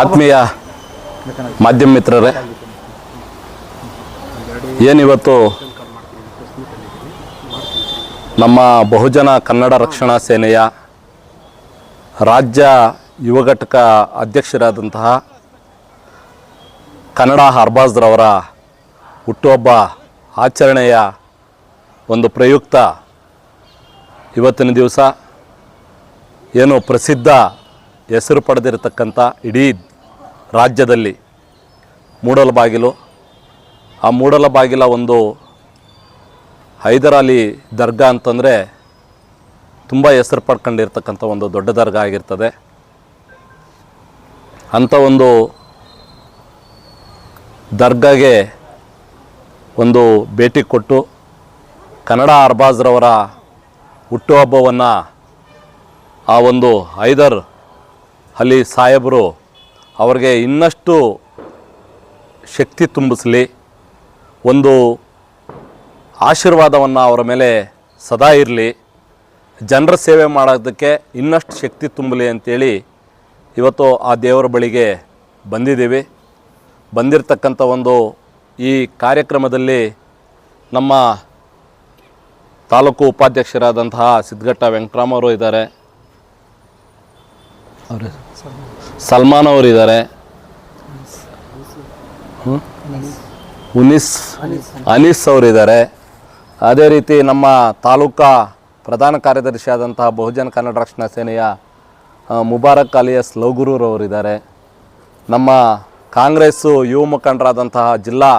ಆತ್ಮೀಯ ಮಾಧ್ಯಮ ಮಿತ್ರರೇ, ಏನಿವತ್ತು ನಮ್ಮ ಬಹುಜನ ಕನ್ನಡ ರಕ್ಷಣಾ ಸೇನೆಯ ರಾಜ್ಯ ಯುವ ಘಟಕ ಅಧ್ಯಕ್ಷರಾದಂತಹ ಕನ್ನಡ ಹರ್ಬಾಜ್ರವರ ಹುಟ್ಟುಹಬ್ಬ ಆಚರಣೆಯ ಒಂದು ಪ್ರಯುಕ್ತ ಇವತ್ತಿನ ದಿವಸ, ಏನು ಪ್ರಸಿದ್ಧ ಹೆಸರು ಪಡೆದಿರತಕ್ಕಂಥ ಇಡೀ ರಾಜ್ಯದಲ್ಲಿ ಮೂಡಲಬಾಗಿಲು ಆ ಮೂಡಲ ಬಾಗಿಲ ಒಂದು ಹೈದರಾಲಿ ದರ್ಗಾ ಅಂತಂದರೆ ತುಂಬ ಹೆಸರು ಪಡ್ಕೊಂಡಿರ್ತಕ್ಕಂಥ ಒಂದು ದೊಡ್ಡ ದರ್ಗಾ ಆಗಿರ್ತದೆ. ಅಂಥ ಒಂದು ದರ್ಗಾಗೆ ಒಂದು ಭೇಟಿ ಕೊಟ್ಟು ಕನ್ನಡ ಅರ್ಬಾಜ್ರವರ ಹುಟ್ಟುಹಬ್ಬವನ್ನು ಆ ಒಂದು ಹೈದರ್ ಅಲಿ ಸಾಹೇಬರು ಅವ್ರಿಗೆ ಇನ್ನಷ್ಟು ಶಕ್ತಿ ತುಂಬಿಸಲಿ. ಒಂದು ಆಶೀರ್ವಾದವನ್ನು ಅವರ ಮೇಲೆ ಸದಾ ಇರಲಿ. ಜನರ ಸೇವೆ ಮಾಡೋದಕ್ಕೆ ಇನ್ನಷ್ಟು ಶಕ್ತಿ ತುಂಬಲಿ ಅಂತೇಳಿ ಇವತ್ತು ಆ ದೇವರ ಬಳಿಗೆ ಬಂದಿದ್ದೀವಿ. ಬಂದಿರತಕ್ಕಂಥ ಒಂದು ಈ ಕಾರ್ಯಕ್ರಮದಲ್ಲಿ ನಮ್ಮ ತಾಲೂಕು ಉಪಾಧ್ಯಕ್ಷರಾದಂತಹ ಸಿದ್ಧಘಟ್ಟ ವೆಂಕಟರಾಮವರು ಇದ್ದಾರೆ. ಅವರು ಸಲ್ಮಾನ್ ಅವರು ಇದ್ದಾರೆ ಹ್ಮ್? ಉನಿಸ್ ಅನೀಸ್. ಅವರು ಇದ್ದಾರೆ ಅದೇ ರೀತಿ ನಮ್ಮ ತಾಲೂಕಾ ಪ್ರಧಾನ ಕಾರ್ಯದರ್ಶಿ ಆದಂತಹ ಬಹುಜನ ಕನ್ನಡ ರಕ್ಷಣಾ ಸೇನೆಯ ಮುಬಾರಕ್ ಅಲಿಯಸ್ ಲೌಗುರೂರವರಿದ್ದಾರೆ ನಮ್ಮ ಕಾಂಗ್ರೆಸ್ಸು ಯುವ ಮುಖಂಡರಾದಂತಹ ಜಿಲ್ಲಾ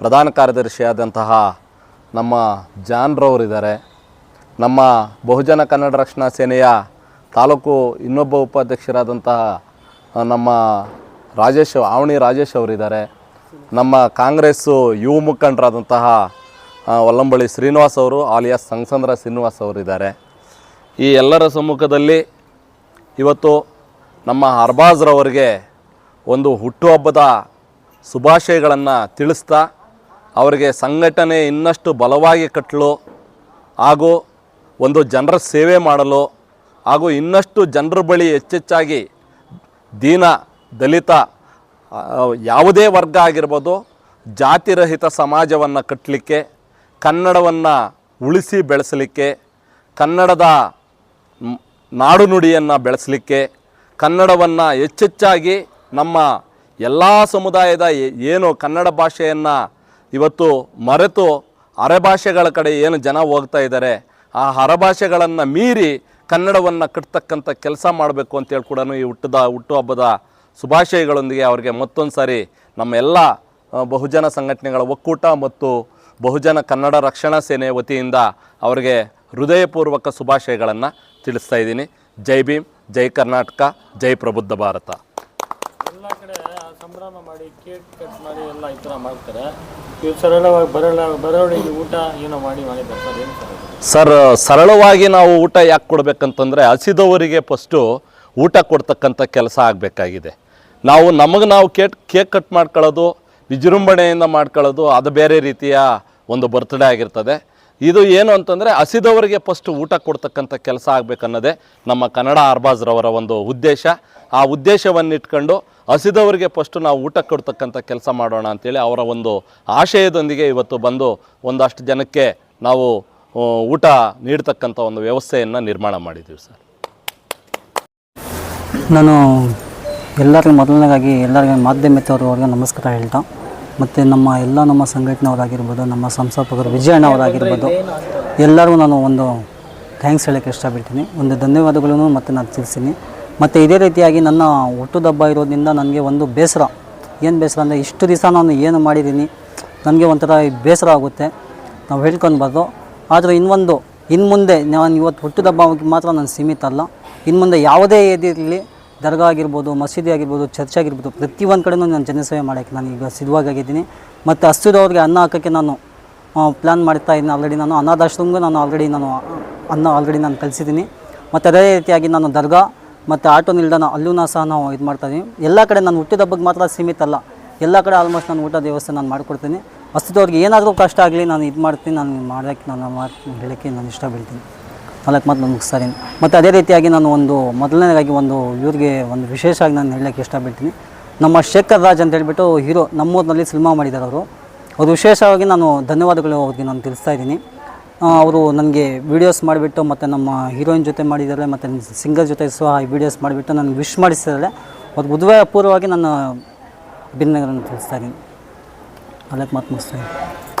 ಪ್ರಧಾನ ಕಾರ್ಯದರ್ಶಿಯಾದಂತಹ ನಮ್ಮ ಜಾನ್ರವರಿದ್ದಾರೆ ನಮ್ಮ ಬಹುಜನ ಕನ್ನಡ ರಕ್ಷಣಾ ಸೇನೆಯ ತಾಲೂಕು ಇನ್ನೊಬ್ಬ ಉಪಾಧ್ಯಕ್ಷರಾದಂತಹ ನಮ್ಮ ರಾಜೇಶ್ ಆವಣಿ ರಾಜೇಶ್ ಅವರಿದ್ದಾರೆ. ನಮ್ಮ ಕಾಂಗ್ರೆಸ್ಸು ಯುವ ಮುಖಂಡರಾದಂತಹ ವಲ್ಲಂಬಳ್ಳಿ ವಲ್ಲಂಬಳಿ ಶ್ರೀನಿವಾಸ್ ಅವರು, ಆಲಿಯಾಸ್ ಸಂಸಂದ್ರ ಶ್ರೀನಿವಾಸ್ ಅವರಿದ್ದಾರೆ. ಈ ಎಲ್ಲರ ಸಮ್ಮುಖದಲ್ಲಿ ಇವತ್ತು ನಮ್ಮ ಅರ್ಬಾಜ್ರವರಿಗೆ ಒಂದು ಹುಟ್ಟುಹಬ್ಬದ ಶುಭಾಶಯಗಳನ್ನು ತಿಳಿಸ್ತಾ, ಅವರಿಗೆ ಸಂಘಟನೆ ಇನ್ನಷ್ಟು ಬಲವಾಗಿ ಕಟ್ಟಲು ಹಾಗೂ ಒಂದು ಜನರ ಸೇವೆ ಮಾಡಲು ಹಾಗೂ ಇನ್ನಷ್ಟು ಜನರ ಬಳಿ ಹೆಚ್ಚೆಚ್ಚಾಗಿ ದೀನ, ದಲಿತ ಯಾವುದೇ ವರ್ಗ ಆಗಿರ್ಬೋದು, ಜಾತಿರಹಿತ ಸಮಾಜವನ್ನು ಕಟ್ಟಲಿಕ್ಕೆ ಕನ್ನಡವನ್ನು ಉಳಿಸಿ ಬೆಳೆಸಲಿಕ್ಕೆ, ಕನ್ನಡದ ನಾಡು ನುಡಿಯನ್ನು ಬೆಳೆಸಲಿಕ್ಕೆ, ಕನ್ನಡವನ್ನು ಹೆಚ್ಚೆಚ್ಚಾಗಿ ನಮ್ಮ ಎಲ್ಲ ಸಮುದಾಯದ ಏನು ಕನ್ನಡ ಭಾಷೆಯನ್ನು ಇವತ್ತು ಮರೆತು ಅರೆಭಾಷೆಗಳ ಕಡೆ ಏನು ಜನ ಹೋಗ್ತಾ ಇದ್ದಾರೆ, ಆ ಹರಭಾಷೆಗಳನ್ನು ಮೀರಿ ಕನ್ನಡವನ್ನು ಕಟ್ತಕ್ಕಂಥ ಕೆಲಸ ಮಾಡಬೇಕು ಅಂತೇಳಿ ಕೂಡ ಈ ಹುಟ್ಟದ ಹುಟ್ಟುಹಬ್ಬದ ಶುಭಾಶಯಗಳೊಂದಿಗೆ ಅವರಿಗೆ ಮತ್ತೊಂದು ಸಾರಿ ನಮ್ಮ ಎಲ್ಲ ಬಹುಜನ ಸಂಘಟನೆಗಳ ಒಕ್ಕೂಟ ಮತ್ತು ಬಹುಜನ ಕನ್ನಡ ರಕ್ಷಣಾ ಸೇನೆ ವತಿಯಿಂದ ಅವರಿಗೆ ಹೃದಯಪೂರ್ವಕ ಶುಭಾಶಯಗಳನ್ನು ತಿಳಿಸ್ತಾ ಇದ್ದೀನಿ. ಜೈ ಭೀಮ್, ಜೈ ಕರ್ನಾಟಕ, ಜೈ ಪ್ರಬುದ್ಧ ಭಾರತ. ಎಲ್ಲ ಕಡೆ ಸಂಭ್ರಮ ಮಾಡಿ ಕೇಕ್ ಕಟ್ ಮಾಡಿ ಎಲ್ಲ ಈ ಥರ ಮಾಡ್ತಾರೆ. ಸರಳವಾಗಿ ಬರಳ ಬರವಣಿಗೆ ಊಟ ಏನೋ ಮಾಡಿ? ಸರ್, ಸರಳವಾಗಿ ನಾವು ಊಟ ಯಾಕೆ ಕೊಡಬೇಕಂತಂದರೆ ಹಸಿದವರಿಗೆ ಫಸ್ಟು ಊಟ ಕೊಡ್ತಕ್ಕಂಥ ಕೆಲಸ ಆಗಬೇಕಾಗಿದೆ ನಾವು ನಮಗೆ ನಾವು ಕೇಕ್ ಕೇಕ್ ಕಟ್ ಮಾಡ್ಕೊಳ್ಳೋದು, ವಿಜೃಂಭಣೆಯಿಂದ ಮಾಡ್ಕೊಳ್ಳೋದು, ಅದು ಬೇರೆ ರೀತಿಯ ಒಂದು ಬರ್ತ್ಡೇ ಆಗಿರ್ತದೆ ಇದು ಏನು ಅಂತಂದರೆ ಹಸಿದವರಿಗೆ ಫಸ್ಟ್ ಊಟ ಕೊಡ್ತಕ್ಕಂಥ ಕೆಲಸ ಆಗಬೇಕನ್ನೋದೇ ನಮ್ಮ ಕನ್ನಡ ಅರ್ಬಾಜ್ರವರ ಒಂದು ಉದ್ದೇಶ. ಆ ಉದ್ದೇಶವನ್ನು ಇಟ್ಕೊಂಡು ಹಸಿದವರಿಗೆ ಫಸ್ಟು ನಾವು ಊಟ ಕೊಡ್ತಕ್ಕಂಥ ಕೆಲಸ ಮಾಡೋಣ ಅಂತೇಳಿ ಅವರ ಒಂದು ಆಶಯದೊಂದಿಗೆ ಇವತ್ತು ಬಂದು ಒಂದಷ್ಟು ಜನಕ್ಕೆ ನಾವು ಊಟ ನೀಡ್ತಕ್ಕಂಥ ಒಂದು ವ್ಯವಸ್ಥೆಯನ್ನು ನಿರ್ಮಾಣ ಮಾಡಿದ್ದೀವಿ ಸರ್. ನಾನು ಎಲ್ಲರಿಗೂ ಮೊದಲನೇದಾಗಿ ಎಲ್ಲರಿಗೂ ಮಾಧ್ಯಮದವ್ರವ್ರಿಗೆ ನಮಸ್ಕಾರ ಹೇಳ್ತಾ ಮತ್ತು ನಮ್ಮ ಎಲ್ಲ ನಮ್ಮ ಸಂಘಟನೆಯವರಾಗಿರ್ಬೋದು ನಮ್ಮ ಸಂಸ್ಥಾಪಕರು ವಿಜಯಣ್ಣವರಾಗಿರ್ಬೋದು ಎಲ್ಲರಿಗೂ ನಾನು ಒಂದು ಥ್ಯಾಂಕ್ಸ್ ಹೇಳೋಕ್ಕೆ ಇಷ್ಟಪಡ್ತೀನಿ. ಒಂದು ಧನ್ಯವಾದಗಳನ್ನು ಮತ್ತು ನಾನು ತಿಳಿಸ್ತೀನಿ. ಮತ್ತು ಇದೇ ರೀತಿಯಾಗಿ ನನ್ನ ಹುಟ್ಟುದಬ್ಬ ಇರೋದ್ರಿಂದ ನನಗೆ ಒಂದು ಬೇಸರ. ಏನು ಬೇಸರ ಅಂದರೆ ಇಷ್ಟು ದಿವಸ ನಾನು ಏನು ಮಾಡಿದ್ದೀನಿ ನನಗೆ ಒಂಥರ ಬೇಸರ ಆಗುತ್ತೆ. ನಾವು ಹೇಳ್ಕೊಳ್ಬಾರ್ದು ಆದರೆ ಇನ್ನೊಂದು ಇನ್ನು ಮುಂದೆ ನಾನು ಇವತ್ತು ಹುಟ್ಟುದಬ್ಬಕ್ಕೆ ಮಾತ್ರ ನಾನು ಸೀಮಿತ ಅಲ್ಲ. ಇನ್ನು ಮುಂದೆ ಯಾವುದೇ ಇದಿರಲಿ ದರ್ಗಾ ಆಗಿರ್ಬೋದು ಮಸೀದಿ ಆಗಿರ್ಬೋದು, ಚರ್ಚ್ ಆಗಿರ್ಬೋದು, ಪ್ರತಿಯೊಂದು ಕಡೆನೂ ನಾನು ಜನಸೇವೆ ಮಾಡೋಕ್ಕೆ ನಾನು ಈಗ ಸಿದ್ಧವಾಗಿದ್ದೀನಿ ಮತ್ತು ಹಸಿದವ್ರಿಗೆ ಅನ್ನ ಹಾಕೋಕ್ಕೆ ನಾನು ಪ್ಲ್ಯಾನ್ ಮಾಡ್ತಾ ಇದ್ದೀನಿ. ಆಲ್ರೆಡಿ ನಾನು ಅನ್ನದಾಶ್ರಮಗೂ ನಾನು ಆಲ್ರೆಡಿ ನಾನು ಅನ್ನ ಆಲ್ರೆಡಿ ನಾನು ಕಲಿಸಿದ್ದೀನಿ. ಮತ್ತು ಅದೇ ರೀತಿಯಾಗಿ ನಾನು ದರ್ಗಾ ಮತ್ತು ಆಟೋ ನಿಲ್ದಾಣ ಅಲ್ಲೂ ಸಹ ನಾವು ಇದು ಮಾಡ್ತಾಯಿದ್ದೀನಿ ಎಲ್ಲ ಕಡೆ ನಾನು ಹುಟ್ಟಿದ ಹಬ್ಬಕ್ಕೆ ಮಾತ್ರ ಸೀಮಿತ ಅಲ್ಲ. ಎಲ್ಲ ಕಡೆ ಆಲ್ಮೋಸ್ಟ್ ನಾನು ಊಟದ ವ್ಯವಸ್ಥೆ ನಾನು ಮಾಡಿಕೊಡ್ತೀನಿ. ಹಸಿದವ್ರಿಗೆ ಏನಾದರೂ ಕಷ್ಟ ಆಗಲಿ ನಾನು ಇದು ಮಾಡ್ತೀನಿ. ನಾನು ಮಾಡೋಕ್ಕೆ ನಾನು ಮಾತು ಹೇಳೋಕ್ಕೆ ನಾನು ಇಷ್ಟ ಬೀಳ್ತೀನಿ ನಾಲ್ಕು ಮಾತು ನಾನು ಮುಗಿಸ್ತಾ ಮತ್ತು ಅದೇ ರೀತಿಯಾಗಿ ನಾನು ಒಂದು ಮೊದಲನೇದಾಗಿ ಒಂದು ಇವ್ರಿಗೆ ಒಂದು ವಿಶೇಷವಾಗಿ ನಾನು ಹೇಳೋಕ್ಕೆ ಇಷ್ಟಪಡ್ತೀನಿ. ನಮ್ಮ ಶೇಖರ್ ರಾಜ್ ಅಂತ ಹೇಳಿಬಿಟ್ಟು ಹೀರೋ ನಮ್ಮೂರಿನಲ್ಲಿ ಸಿನಿಮಾ ಮಾಡಿದ್ದಾರೆ ಅವರು. ಅವರು ವಿಶೇಷವಾಗಿ ನಾನು ಧನ್ಯವಾದಗಳು ಅವ್ರಿಗೆ ನಾನು ತಿಳಿಸ್ತಾ ಇದ್ದೀನಿ. ಅವರು ನನಗೆ ವೀಡಿಯೋಸ್ ಮಾಡಿಬಿಟ್ಟು ಮತ್ತು ನಮ್ಮ ಹೀರೋಯಿನ್ ಜೊತೆ ಮಾಡಿದ್ದಾರೆ, ಮತ್ತು ಸಿಂಗರ್ ಜೊತೆ ಸಹ ಈ ವಿಡಿಯೋಸ್ ಮಾಡಿಬಿಟ್ಟು ನನಗೆ ವಿಶ್ ಮಾಡಿಸಿದ್ದಾರೆ. ಅವ್ರಿಗೆ ಉದ್ವಯಪೂರ್ವವಾಗಿ ನಾನು ಅಭಿನಂದನೆಗಳನ್ನು ತಿಳಿಸ್ತಾ ಇದ್ದೀನಿ. ಅದಕ್ಕೆ ಮಾತು ಮುಗಿಸ್ತಾ